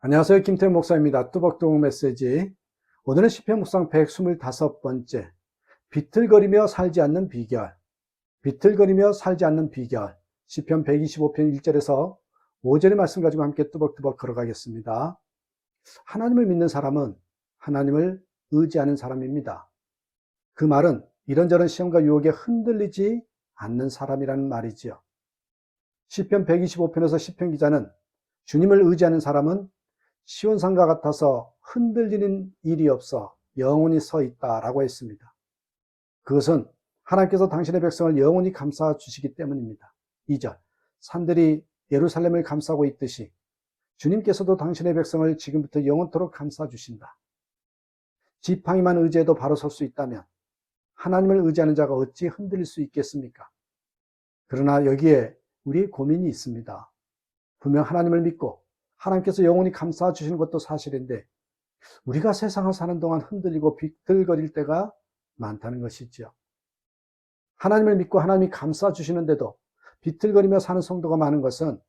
안녕하세요. 김태형 목사입니다. 뚜벅뚜벅 메시지. 오늘은 시편 묵상 125번째. 비틀거리며 살지 않는 비결. 비틀거리며 살지 않는 비결. 시편 125편 1절에서 5절의 말씀 가지고 함께 뚜벅뚜벅 걸어가겠습니다. 하나님을 믿는 사람은 하나님을 의지하는 사람입니다. 그 말은 이런저런 시험과 유혹에 흔들리지 않는 사람이라는 말이지요. 시편 125편에서 시편 기자는 주님을 의지하는 사람은 시온산과 같아서 흔들리는 일이 없어 영원히 서 있다라고 했습니다. 그것은 하나님께서 당신의 백성을 영원히 감싸 주시기 때문입니다. 2절 산들이 예루살렘을 감싸고 있듯이 주님께서도 당신의 백성을 지금부터 영원토록 감싸 주신다. 지팡이만 의지해도 바로 설 수 있다면 하나님을 의지하는 자가 어찌 흔들릴 수 있겠습니까? 그러나 여기에 우리의 고민이 있습니다. 분명 하나님을 믿고 하나님께서 영원히 감싸 주시는 것도 사실인데 우리가 세상을 사는 동안 흔들리고 비틀거릴 때가 많다는 것이지요. 하나님을 믿고 하나님이 감싸 주시는데도 비틀거리며 사는 성도가 많은 것은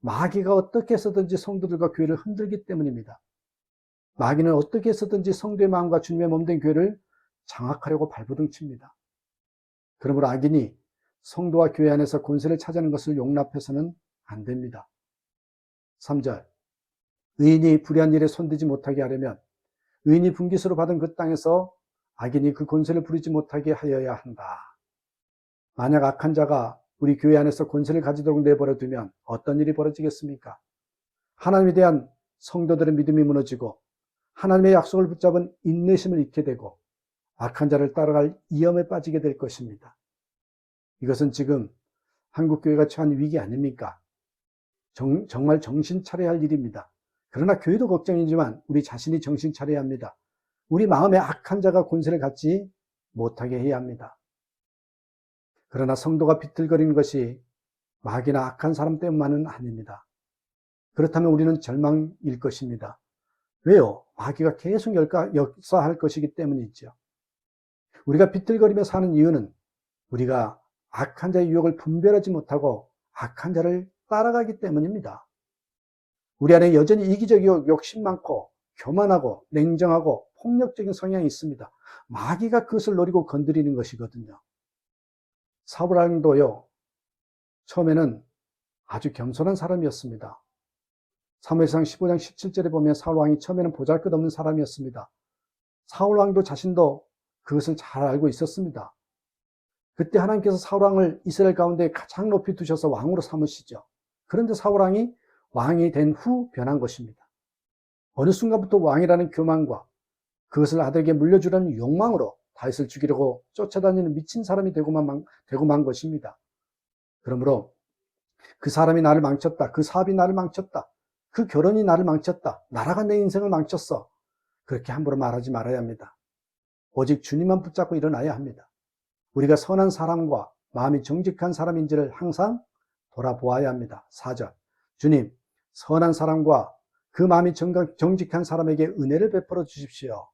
마귀가 어떻게 해서든지 성도들과 교회를 흔들기 때문입니다. 마귀는 어떻게 해서든지 성도의 마음과 주님의 몸된 교회를 장악하려고 발부둥칩니다. 그러므로 악인이 성도와 교회 안에서 권세를 차지하는 것을 용납해서는 안 됩니다. 3절 의인이 불의한 일에 손대지 못하게 하려면 의인이 분기수로 받은 그 땅에서 악인이 그 권세를 부리지 못하게 하여야 한다. 만약 악한 자가 우리 교회 안에서 권세를 가지도록 내버려 두면 어떤 일이 벌어지겠습니까? 하나님에 대한 성도들의 믿음이 무너지고 하나님의 약속을 붙잡은 인내심을 잃게 되고 악한 자를 따라갈 위험에 빠지게 될 것입니다. 이것은 지금 한국교회가 처한 위기 아닙니까? 정, 정말 정신 차려야 할 일입니다. 그러나 교회도 걱정이지만 우리 자신이 정신 차려야 합니다. 우리 마음에 악한 자가 권세를 갖지 못하게 해야 합니다. 그러나 성도가 비틀거리는 것이 마귀나 악한 사람 때문만은 아닙니다. 그렇다면 우리는 절망일 것입니다. 왜요? 마귀가 계속 역사할 것이기 때문이죠. 우리가 비틀거리며 사는 이유는 우리가 악한 자의 유혹을 분별하지 못하고 악한 자를 따라가기 때문입니다. 우리 안에 여전히 이기적이고 욕심 많고 교만하고 냉정하고 폭력적인 성향이 있습니다. 마귀가 그것을 노리고 건드리는 것이거든요. 사브랑도요, 처음에는 아주 겸손한 사람이었습니다. 사무엘상 15장 17절에 보면 사울왕이 처음에는 보잘것없는 사람이었습니다. 사울왕도 자신도 그것을 잘 알고 있었습니다. 그때 하나님께서 사울왕을 이스라엘 가운데 가장 높이 두셔서 왕으로 삼으시죠. 그런데 사울왕이 왕이 된 후 변한 것입니다. 어느 순간부터 왕이라는 교만과 그것을 아들에게 물려주려는 욕망으로 다윗을 죽이려고 쫓아다니는 미친 사람이 되고만, 되고만 것입니다. 그러므로 그 사람이 나를 망쳤다. 그 사업이 나를 망쳤다. 그 결혼이 나를 망쳤다. 나라가 내 인생을 망쳤어. 그렇게 함부로 말하지 말아야 합니다. 오직 주님만 붙잡고 일어나야 합니다. 우리가 선한 사람과 마음이 정직한 사람인지를 항상 돌아보아야 합니다. 4절. 주님, 선한 사람과 그 마음이 정직한 사람에게 은혜를 베풀어 주십시오.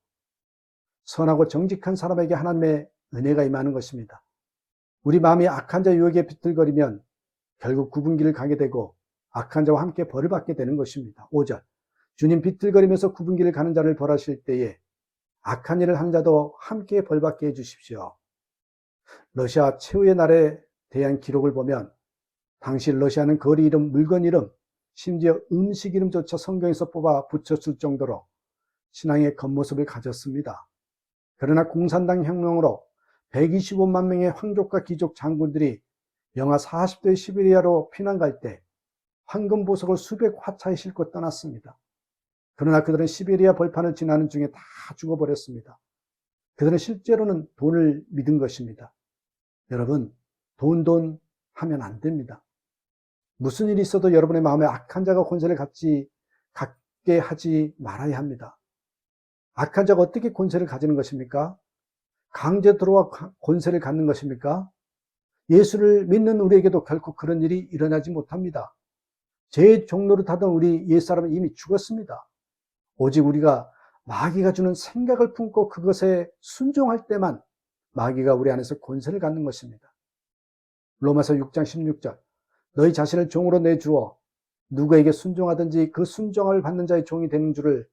선하고 정직한 사람에게 하나님의 은혜가 임하는 것입니다. 우리 마음이 악한 자 유혹에 비틀거리면 결국 구분기를 가게 되고 악한 자와 함께 벌을 받게 되는 것입니다. 5절. 주님 비틀거리면서 구분기를 가는 자를 벌하실 때에 악한 일을 한 자도 함께 벌받게 해주십시오. 러시아 최후의 날에 대한 기록을 보면 당시 러시아는 거리 이름, 물건 이름, 심지어 음식 이름조차 성경에서 뽑아 붙였을 정도로 신앙의 겉모습을 가졌습니다. 그러나 공산당 혁명으로 125만 명의 황족과 귀족 장군들이 영하 40도의 시베리아로 피난 갈 때 황금 보석을 수백 화차에 싣고 떠났습니다. 그러나 그들은 시베리아 벌판을 지나는 중에 다 죽어버렸습니다. 그들은 실제로는 돈을 믿은 것입니다. 여러분, 돈, 돈 하면 안 됩니다. 무슨 일이 있어도 여러분의 마음에 악한 자가 권세를 갖지, 갖게 하지 말아야 합니다. 악한 자가 어떻게 권세를 가지는 것입니까? 강제 들어와 권세를 갖는 것입니까? 예수를 믿는 우리에게도 결코 그런 일이 일어나지 못합니다. 제 종로를 타던 우리 옛사람은 이미 죽었습니다. 오직 우리가 마귀가 주는 생각을 품고 그것에 순종할 때만 마귀가 우리 안에서 권세를 갖는 것입니다. 로마서 6장 16절 너희 자신을 종으로 내주어 누구에게 순종하든지 그 순종을 받는 자의 종이 되는 줄을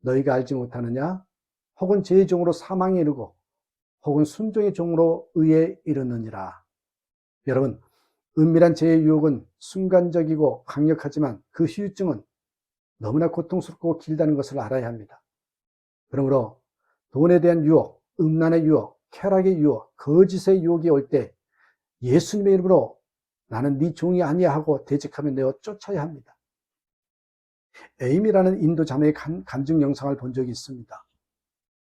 너희가 알지 못하느냐? 혹은 제 종으로 사망에 이르고 혹은 순종의 종으로 의에 이르느니라. 여러분, 은밀한 죄의 유혹은 순간적이고 강력하지만 그 후유증은 너무나 고통스럽고 길다는 것을 알아야 합니다. 그러므로 돈에 대한 유혹, 음란의 유혹, 쾌락의 유혹, 거짓의 유혹이 올 때 예수님의 이름으로 나는 네 종이 아니야 하고 대적하며 내어 쫓아야 합니다. 에임이라는 인도 자매의 간, 간증 영상을 본 적이 있습니다.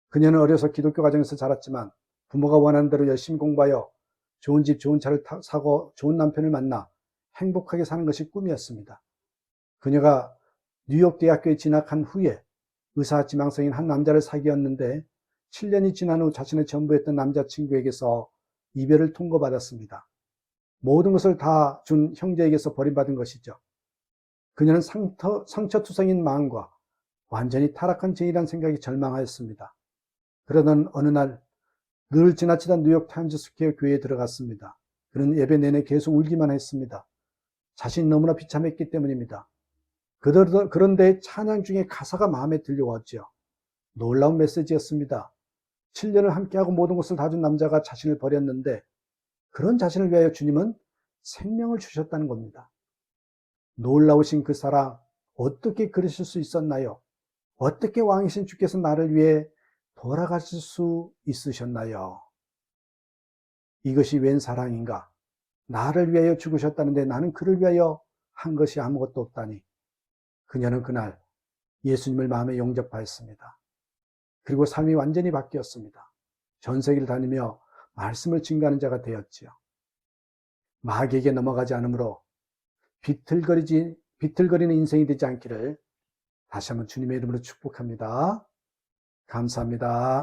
그녀는 어려서 기독교 가정에서 자랐지만 부모가 원하는 대로 열심히 공부하여 좋은 집, 좋은 차를 타, 사고 좋은 남편을 만나 행복하게 사는 것이 꿈이었습니다. 그녀가 뉴욕 대학교에 진학한 후에 의사 지망생인 한 남자를 사귀었는데 7년이 지난 후 자신의 전부였던 남자친구에게서 이별을 통보받았습니다. 모든 것을 다 준 형제에게서 버림받은 것이죠. 그녀는 상처, 상처투성인 마음과 완전히 타락한 죄이란 생각이 절망하였습니다. 그러던 어느 날 늘 지나치던 뉴욕 타임즈 스퀘어 교회에 들어갔습니다. 그는 예배 내내 계속 울기만 했습니다. 자신이 너무나 비참했기 때문입니다. 그런데 찬양 중에 가사가 마음에 들려왔죠. 놀라운 메시지였습니다. 7년을 함께하고 모든 것을 다 준 남자가 자신을 버렸는데 그런 자신을 위하여 주님은 생명을 주셨다는 겁니다. 놀라우신 그 사랑 어떻게 그러실 수 있었나요? 어떻게 왕이신 주께서 나를 위해 돌아가실 수 있으셨나요? 이것이 웬 사랑인가? 나를 위하여 죽으셨다는데 나는 그를 위하여 한 것이 아무것도 없다니. 그녀는 그날 예수님을 마음에 용접하였습니다. 그리고 삶이 완전히 바뀌었습니다. 전 세계를 다니며 말씀을 증가하는 자가 되었지요. 마귀에게 넘어가지 않으므로 비틀거리지, 비틀거리는 인생이 되지 않기를 다시 한번 주님의 이름으로 축복합니다. 감사합니다.